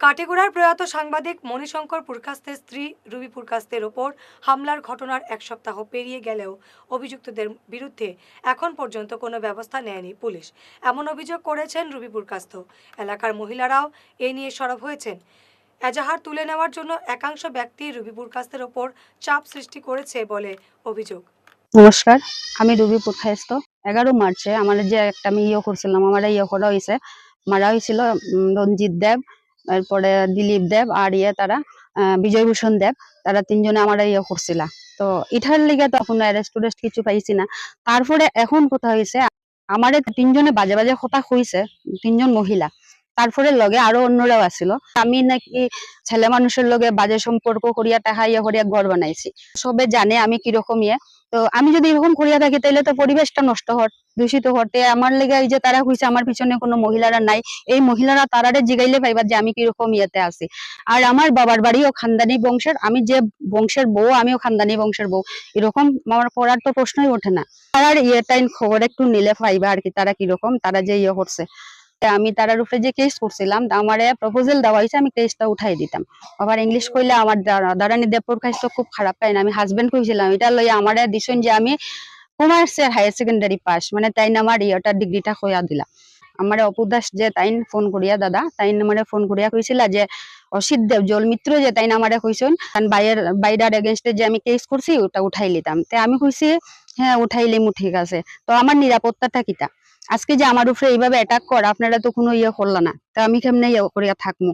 কাটিগুড়ার প্রয়াত সাংবাদিক মণিশঙ্কর পুরকাস্তের স্ত্রী রুবি পুরকাস্তের ওপর হামলার ঘটনার এক সপ্তাহ পেরিয়ে গেলেও অভিযুক্তদের বিরুদ্ধে এখন পর্যন্ত কোনো ব্যবস্থা নেয়নি পুলিশ। এমন অভিযোগ করেছেন রুবি পুরকাস্ত। এলাকার মহিলারাও এ নিয়ে সরব হয়েছেন। এজাহার তুলে নেওয়ার জন্য একাংশ ব্যক্তি রুবি পুরকাস্তের ওপর চাপ সৃষ্টি করেছে বলে অভিযোগ। নমস্কার, আমি রুবি পুরখাইস্ত এগারো মার্চে আমার যে একটা আমি ইয়ে করছিলাম আমার ইয়ে করা হয়েছে। মারা হয়েছিল রঞ্জিত দেব। তারপরে দিলীপ দেব আর ইয়ে তারা বিজয়ভূষণ দেব, তারা তিনজনে আমার ইয়ে করছিল। তো ইঠার লিগে তো এখন অ্যারেস্ট টুরেস্ট কিছু পাইছি না। তারপরে এখন কথা হয়েছে আমারে তিনজনে বাজে বাজে কথা কইছে, তিনজন মহিলা। তারপরে লগে আরও অন্যরাও আছিল আমি নাকি ছেলে মানুষের লগে বাজে সম্পর্ক করিয়া টাকা ইয়ে করিয়া ঘর বানাইছি। সবে জানে আমি কীরকম ইয়ে। তো আমি যদি এরকম করিয়া থাকি তাহলে তো পরিবেশটা নষ্ট হট দূষিত হতে আমার লেগে এই যে তারা কইছে, আমার পিছনে কোনো মহিলারা নাই। এই মহিলারা তারারে জিগাইলে পাইবা যে আমি কীরকম ইয়েতে আছি। আর আমার বাবার বাড়িও খানদানি বংশের। আমি যে বংশের বউ, আমিও খানদানি বংশের বউ। এরকম আমার পড়ার তো প্রশ্নই ওঠে না। তারার ইয়েটাইন খবর একটু নিলে পাইবা আর কি, তারা কীরকম, তারা যে ইয়ে করছে। আমি তারার উপরে যে কেস করছিলাম আমারে প্রপোজাল দেওয়া হয়েছে, আমি কেসটা উঠাই দিতাম। আবার ইংলিশ কইলে আমার দাঁড়ানি দেবপুর তো খুব খারাপ পাই না, আমি হাজবেন্ড কইছিলাম, এটা লইয়া আমারে দিছেন যে আমি কমার্সের হায়ার সেকেন্ডারি পাস মানে তাই আমার ইয়েটা ডিগ্রিটা হইয়া দিলা। আমার অপু দাস যে তাইন ফোন করিয়া, দাদা, তাইন আমারে ফোন করিয়া কইছিলা যে, অসিত দেব, জল মিত্র যে তাইন আমারে কইছেন কারণ বাইরের বাইরার এগেনস্টে যে আমি কেস করছি, ওটা উঠাই লিতাম। তে আমি কইছি হ্যাঁ উঠাই লিমু ঠিক আছে তো আমার নিরাপত্তাটা কিটা? আজকে যে আমার উপরে এইভাবে অ্যাটাক কর, আপনারা তো কোনো ইয়ে করল না। তো আমি কেমনে ইয়ে করিয়া থাকব?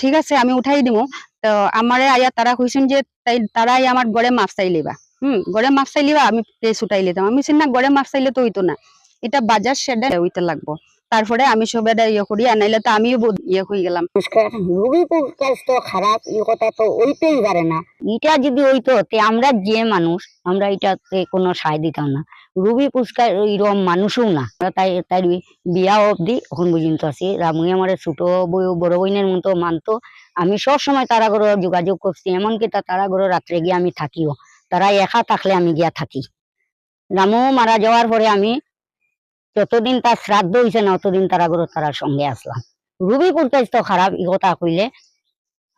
ঠিক আছে, আমি উঠাই দিব। তো আমারে আয়া, তারা কইছেন যে, তাই, তারাই আমার গড়ে মাপ চাইলিবা হুম, গড়ে মাপ চাইলিবা আমি প্লেস উঠাই লিতাম। আমি না, গড়ে মাপ চাইলে তো হইতো না। এটা বাজার শেডে হইতে লাগবো। তারপরে আমি সবে ইয়ে করি আর নাইলে তো আমিও ইয়ে হয়ে গেলাম। তো খারাপ এই কথা তো ওইতেই পারে না। এটা যদি হইতো তে আমরা যে মানুষ আমরা এটাতে কোনো সায় দিতাম না। রবি পুরস্কার এরকম মানুষও না। তাই তাই বিয়া অবধি এখন পর্যন্ত আছি। রামুই আমার ছোট বই বড় বইনের মতো মানতো। আমি সব সময় তারা ঘরে যোগাযোগ করছি এমনকি তা তারা ঘরে রাত্রে গিয়ে আমি থাকিও। তারা একা থাকলে আমি গিয়া থাকি। রামু মারা যাওয়ার পরে আমি যতদিন তার শ্রাদ্ধ হয়েছে না অতদিন তারা ঘরে তারার সঙ্গে আসলাম। রুবি পুরকাজ তো খারাপ ই কথা কইলে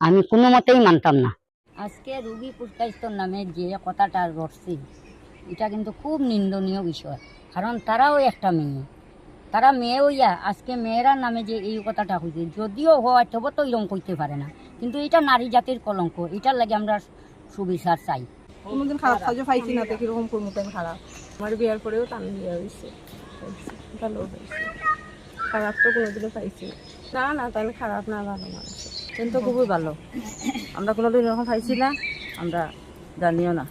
আমি কোনো মতেই মানতাম না। আজকে রুবি পুরকাইস্তর নামে যে কথাটা রটছি এটা কিন্তু খুব নিন্দনীয় বিষয়। কারণ তারাও একটা মেয়ে। তারা মেয়ে হইয়া আজকে মেয়েরা নামে যে এই কথাটা হইছে যদিও হয় তবে তো এরকম কইতে পারে না। কিন্তু এটা নারী জাতির কলঙ্ক এটার লাগে আমরা সুবিচার চাই। কোনোদিন খারাপ কাজও পাইছি না তো কীরকম তাই খারাপ। আমার বিয়ার পরেও তান বিয়া হয়েছে ভালো হয়েছে। খারাপ তো কোনোদিনও পাইছি। না। না তাই খারাপ না ভালো মানুষ কিন্তু খুবই ভালো। আমরা কোনোদিন এরকম পাইছি না আমরা জানিও না।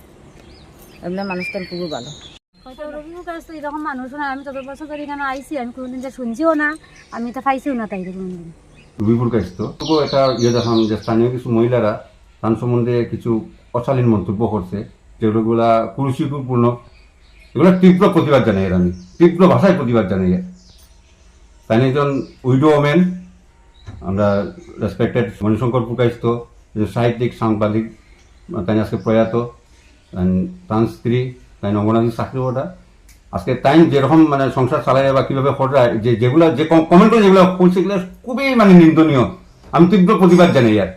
এমনি মানুষটা খুবই ভালো। তো এরকম মানুষ না আমি তত বছর ধরে এখানে আইসি আমি কোনোদিন যা শুনছিও না আমি তো পাইছিও না তাই কোনোদিন। রুবিপুর কাস্ত তবুও এটা ইয়ে দেখান যে স্থানীয় কিছু মহিলারা তার সম্বন্ধে কিছু অশালীন মন্তব্য করছে যেগুলোগুলা কুরুশিপূর্ণ এগুলো তীব্র প্রতিবাদ জানাই আমি। তীব্র ভাষায় প্রতিবাদ জানাই। তাই একজন উইডো ওমেন, আমরা রেসপেক্টেড মণিশঙ্কর যে সাহিত্যিক, সাংবাদিক, তাই আজকে প্রয়াত তার স্ত্রী, তাই অঙ্গনাথী চাকরি ওটা আজকে তাই যেরকম মানে সংসার চালায় বা কীভাবে করায় যে যেগুলা, যে কমেন্ট যেগুলো করছে, এগুলো খুবই মানে নিন্দনীয়। আমি তীব্র প্রতিবাদ জানাই আর।